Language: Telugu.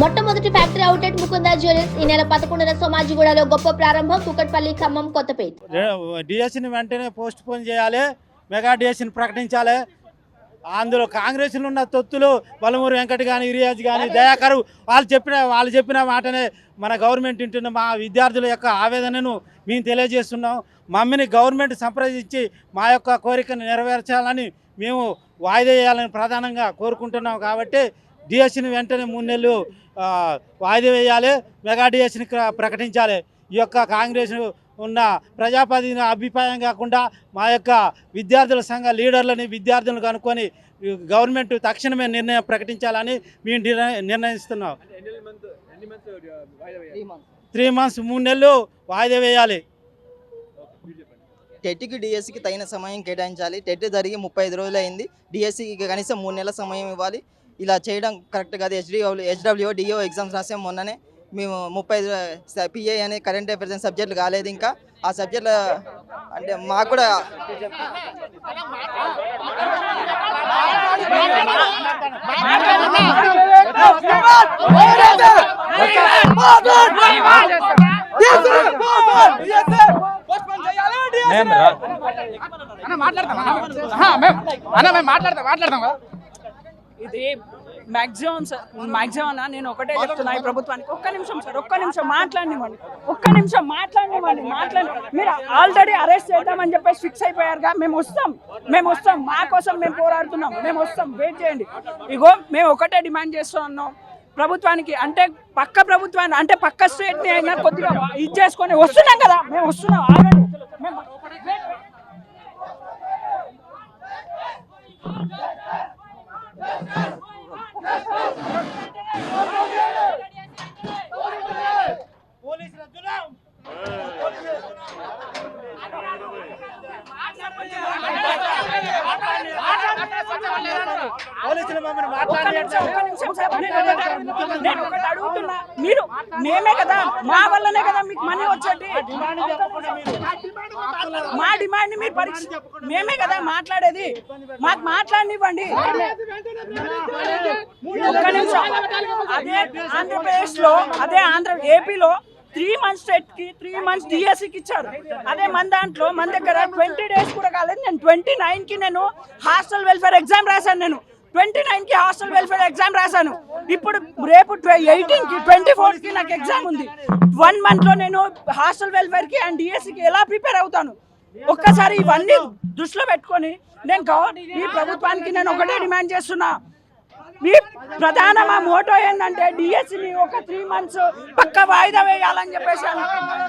మొట్టమొదటి ఫ్యాక్టరీ అవుట్లెట్ ముకుందా జ్యువెలర్స్ ఈ నెల పదకొండున సోమాజిగూడలో గొప్ప ప్రారంభం కుకట్పల్లి ఖమ్మం కొత్తపేట. డిఎస్సిని వెంటనే పోస్ట్ పోన్ చేయాలి మెగా డిఎస్సిని ప్రకటించాలి. అందులో కాంగ్రెస్లో ఉన్న తొత్తులు బలమూరు వెంకట కానీ ఇరియాజ్ కానీ దయాకర్ వాళ్ళు చెప్పిన వాళ్ళు చెప్పిన మాటనే మన గవర్నమెంట్ వింటున్న మా విద్యార్థుల యొక్క ఆవేదనను మేము తెలియజేస్తున్నాం. మమ్మీని గవర్నమెంట్ సంప్రదించి మా యొక్క కోరికను నెరవేర్చాలని మేము వాయిదా వేయాలని ప్రధానంగా కోరుకుంటున్నాం కాబట్టి డిఎస్సిని వెంటనే మూడు నెలలు వాయిదా వేయాలి మెగా డిఎస్సిని ప్రకటించాలి. ఈ యొక్క కాంగ్రెస్ ఉన్న ప్రజాప్రతినిధి అభిప్రాయం కాకుండా మా యొక్క విద్యార్థుల సంఘ లీడర్లని విద్యార్థులను కనుక్కొని గవర్నమెంట్ తక్షణమే నిర్ణయం ప్రకటించాలని మేము నిర్ణ- నిర్ణయిస్తున్నాం. Three months. మూడు నెలలు వాయిదా వేయాలి. టెట్కి డిఎస్సికి తగిన సమయం కేటాయించాలి. టెట్ జరిగి ముప్పై ఐదు రోజులు అయింది డిఎస్సికి కనీసం మూడు నెలల సమయం ఇవ్వాలి. ఇలా చేయడం కరెక్ట్ కాదు. హెచ్డిఓ హెచ్డబ్ల్యూ డిఓ ఎగ్జామ్స్ రాసాం మొన్ననే మేము ముప్పై పిఏ అనే కరెంట్ అఫేర్స్ సబ్జెక్టులు కాలేదు ఇంకా. ఆ సబ్జెక్టు అంటే మాకు కూడా మాట్లాడతాం. మాట్లాడతాం మాట్లాడతాం. కదా ఇది మ్యాక్సిమం సార్ మ్యాక్సిమం నేను ఒకటే చెప్తున్నా ఈ ప్రభుత్వానికి. ఒక్క నిమిషం సార్ ఒక్క నిమిషం మాట్లాడినివ్వండి. ఒక్క నిమిషం మాట్లాడినివ్వండి మాట్లాడి మీరు ఆల్రెడీ అరెస్ట్ చేద్దామని చెప్పేసి ఫిక్స్ అయిపోయారుగా మేము వస్తాం. మేము వస్తాం. మా కోసం మేము పోరాడుతున్నాం. మేము వస్తాం. వెయిట్ చేయండి. ఇగో మేము ఒకటే డిమాండ్ చేస్తున్నాం ప్రభుత్వానికి అంటే పక్క ప్రభుత్వాన్ని అంటే పక్క స్టేట్ని అయినా కొద్దిగా ఇది చేసుకొని వస్తున్నాం కదా మేము వస్తున్నాం ఆల్రెడీ మేము పోలీసులు మమ్మల్ని. నేను ఒకటి అడుగుతున్నా. మీరు మేమే కదా మా వల్లనే కదా మీకు మనీ వచ్చేది? మా డిమాండ్ మీరు పరీక్ష మేమే కదా మాట్లాడేది. మాకు మాట్లాడనివ్వండి. ఒక్క నిమిషం. అదే ఆంధ్రప్రదేశ్లో అదే ఆంధ్ర ఏపీలో త్రీ మంత్స్ సెట్కి కి త్రీ మంత్స్ డిఎస్సికి ఇచ్చారు. అదే మన దాంట్లో మన దగ్గర ట్వంటీ డేస్ కూడా కాలేదు. నేను ట్వంటీ నైన్కి నేను హాస్టల్ వెల్ఫేర్ ఎగ్జామ్ రాశాను నేను. ట్వంటీ నైన్కి హాస్టల్ వెల్ఫేర్ ఎగ్జామ్ రాశాను. ఇప్పుడు రేపు ఎయిటీన్కి ట్వంటీ ఫోర్కి నాకు ఎగ్జామ్ ఉంది. వన్ మంత్లో నేను హాస్టల్ వెల్ఫేర్కి అండ్ డిఎస్సికి ఎలా ప్రిపేర్ అవుతాను? ఒక్కసారి ఇవన్నీ దృష్టిలో పెట్టుకొని నేను గవ- ఈ ప్రభుత్వానికి నేను ఒకటే డిమాండ్ చేస్తున్నా. మీ ప్రధాన మా మోటో ఏంటంటే డిఎస్సిని ఒక త్రీ మంత్స్ పక్క వాయిదా వేయాలని చెప్పేసి అనుకుంటున్నాను